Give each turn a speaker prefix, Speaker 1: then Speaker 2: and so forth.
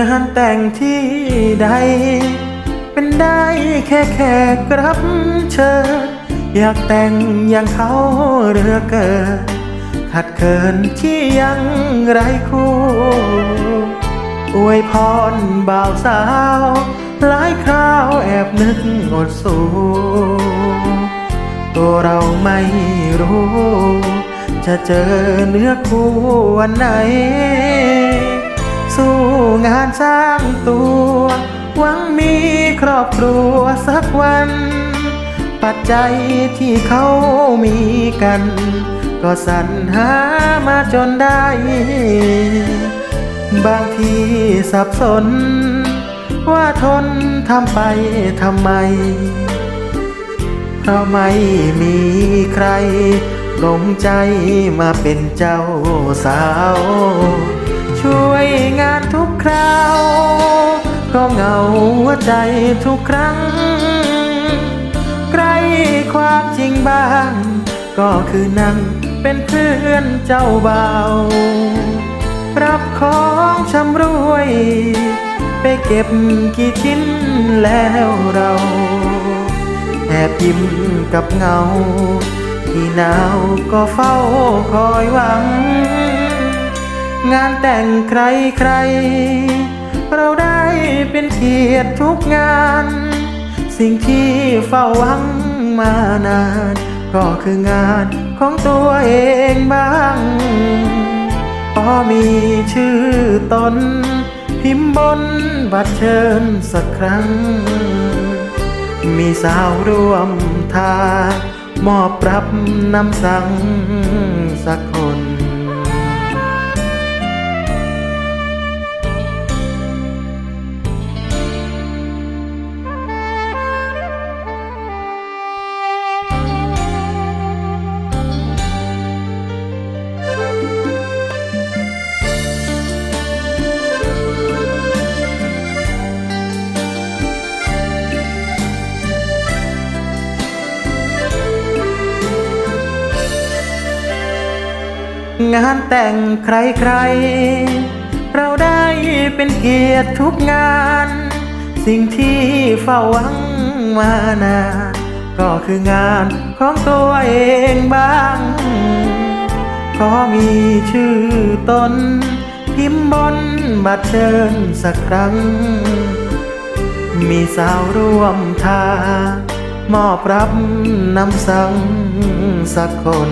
Speaker 1: งานแต่งที่ใด เป็นได้แค่แขกรับเชิญ อยากแต่งอย่างเขาเรือเกิดขัดเขินที่ยังไรคู่อวยพรบ่าวสาว หลายคราวแอบนึกอดสูตัวเราไม่รู้ จะเจอเนื้อคู่วันไหน สู้งานสร้างตัว หวังมีครอบครัวสักวัน ปัจจัยที่เขามีกัน ก็สรรหามาจนได้ บางทีสับสน ว่าทนทำไปทำไม เพราะไม่มีใครลงใจมาเป็นเจ้าสาว ช่วยงานทุกคราว ก็เหงาหัวใจทุกครั้ง ใกล้ความจริงบ้าง ก็คือนั่งเป็นเพื่อนเจ้าเบารับของชำรวย ไปเก็บกี่ชิ้นแล้วเราแอบยิ้มกับเงา ที่หนาวก็เฝ้าคอยหวัง งานแต่งใครใคร เราได้เป็นเกียรติทุกงาน สิ่งที่เฝ้าหวังมานาน ก็คืองานของตัวเองบ้างพอมีชื่อตน พิมพ์บนบัตรเชิญสักครั้ง มีสาวร่วมทางมอบรับนำสั่งสักค งานแต่งใครๆ เราได้เป็นเกียรติทุกงาน สิ่งที่เฝ้าหวังมานานก็คืองานของตัวเองบ้าง ขอมีชื่อตน พิมพ์บนบัตรเชิญสักครั้ง มีสาวร่วมทางมอบรับนำสังสักคน